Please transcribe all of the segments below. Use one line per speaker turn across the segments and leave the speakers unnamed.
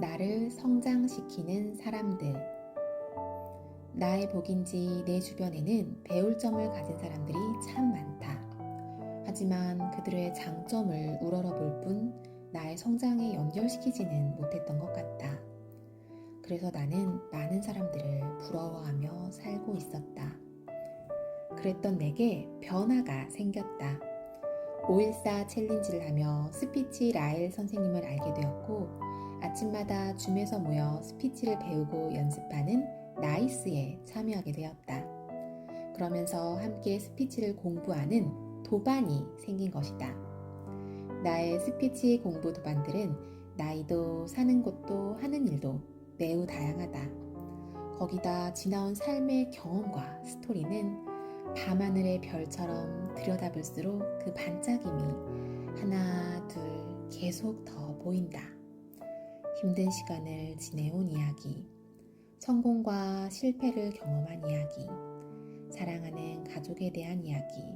나를 성장시키는 사람들. 나의 복인지 내 주변에는 배울 점을 가진 사람들이 참 많다. 하지만 그들의 장점을 우러러 볼 뿐 나의 성장에 연결시키지는 못했던 것 같다. 그래서 나는 많은 사람들을 부러워하며 살고 있었다. 그랬던 내게 변화가 생겼다. 514 챌린지를 하며 스피치 라엘 선생님을 알게 되었고 아침마다 줌에서 모여 스피치를 배우고 연습하는 나이스에 참여하게 되었다. 그러면서 함께 스피치를 공부하는 도반이 생긴 것이다. 나의 스피치 공부 도반들은 나이도 사는 곳도 하는 일도 매우 다양하다. 거기다 지나온 삶의 경험과 스토리는 밤하늘의 별처럼 들여다볼수록 그 반짝임이 하나, 둘 계속 더 보인다. 힘든 시간을 지내온 이야기, 성공과 실패를 경험한 이야기, 사랑하는 가족에 대한 이야기,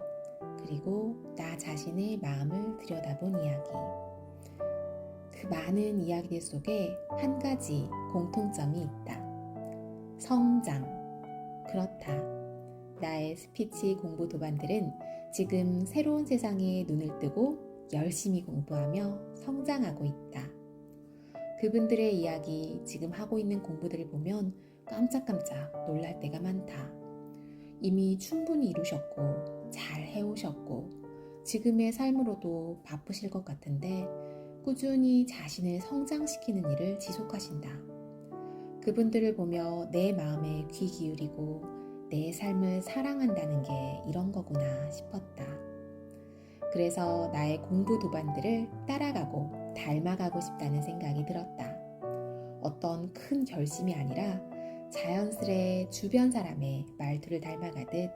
그리고 나 자신의 마음을 들여다본 이야기. 그 많은 이야기들 속에 한 가지 공통점이 있다. 성장. 그렇다. 나의 스피치 공부 도반들은 지금 새로운 세상에 눈을 뜨고 열심히 공부하며 성장하고 있다. 그분들의 이야기, 지금 하고 있는 공부들을 보면 깜짝깜짝 놀랄 때가 많다. 이미 충분히 이루셨고, 잘 해오셨고, 지금의 삶으로도 바쁘실 것 같은데, 꾸준히 자신을 성장시키는 일을 지속하신다. 그분들을 보며 내 마음에 귀 기울이고, 내 삶을 사랑한다는 게 이런 거구나 싶었다. 그래서 나의 공부 도반들을 따라가고 닮아가고 싶다는 생각이 들었다. 어떤 큰 결심이 아니라 자연스레 주변 사람의 말투를 닮아가듯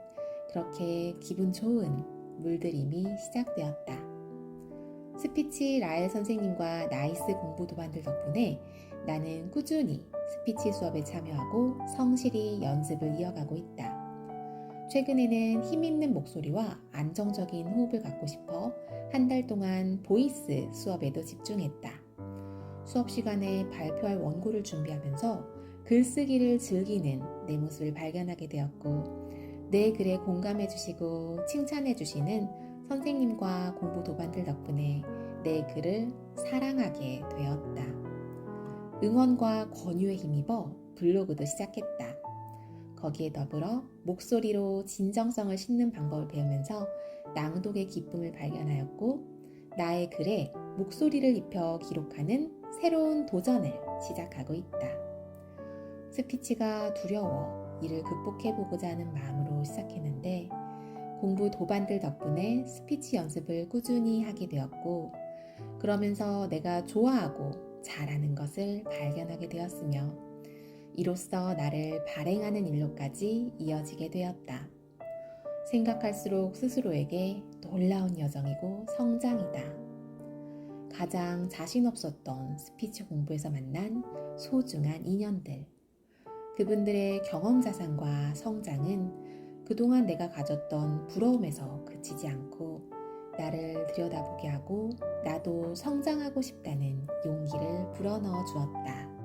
그렇게 기분 좋은 물들임이 시작되었다. 스피치 라엘 선생님과 나이스 공부 도반들 덕분에 나는 꾸준히 스피치 수업에 참여하고 성실히 연습을 이어가고 있다. 최근에는 힘 있는 목소리와 안정적인 호흡을 갖고 싶어 한 달 동안 보이스 수업에도 집중했다. 수업 시간에 발표할 원고를 준비하면서 글쓰기를 즐기는 내 모습을 발견하게 되었고, 내 글에 공감해 주시고 칭찬해 주시는 선생님과 공부 도반들 덕분에 내 글을 사랑하게 되었다. 응원과 권유에 힘입어 블로그도 시작했다. 거기에 더불어 목소리로 진정성을 싣는 방법을 배우면서 낭독의 기쁨을 발견하였고 나의 글에 목소리를 입혀 기록하는 새로운 도전을 시작하고 있다. 스피치가 두려워 이를 극복해 보고자 하는 마음으로 시작했는데 공부 도반들 덕분에 스피치 연습을 꾸준히 하게 되었고 그러면서 내가 좋아하고 잘하는 것을 발견하게 되었으며 이로써 나를 발행하는 일로까지 이어지게 되었다. 생각할수록 스스로에게 놀라운 여정이고 성장이다. 가장 자신 없었던 스피치 공부에서 만난 소중한 인연들. 그분들의 경험 자산과 성장은 그동안 내가 가졌던 부러움에서 그치지 않고 나를 들여다보게 하고 나도 성장하고 싶다는 용기를 불어넣어 주었다.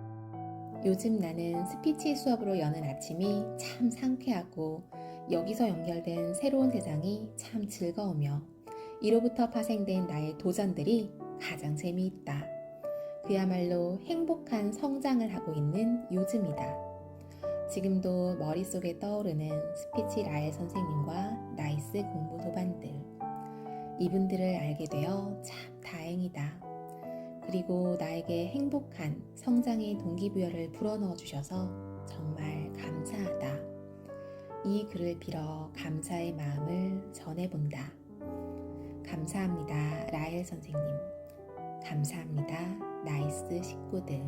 요즘 나는 스피치 수업으로 여는 아침이 참 상쾌하고 여기서 연결된 새로운 세상이 참 즐거우며 이로부터 파생된 나의 도전들이 가장 재미있다. 그야말로 행복한 성장을 하고 있는 요즘이다. 지금도 머릿속에 떠오르는 스피치 라엘 선생님과 나이스 공부 도반들. 이분들을 알게 되어 참 다행이다. 그리고 나에게 행복한 성장의 동기부여를 불어넣어 주셔서 정말 감사하다. 이 글을 빌어 감사의 마음을 전해본다. 감사합니다, 라엘 선생님. 감사합니다, 나이스 식구들.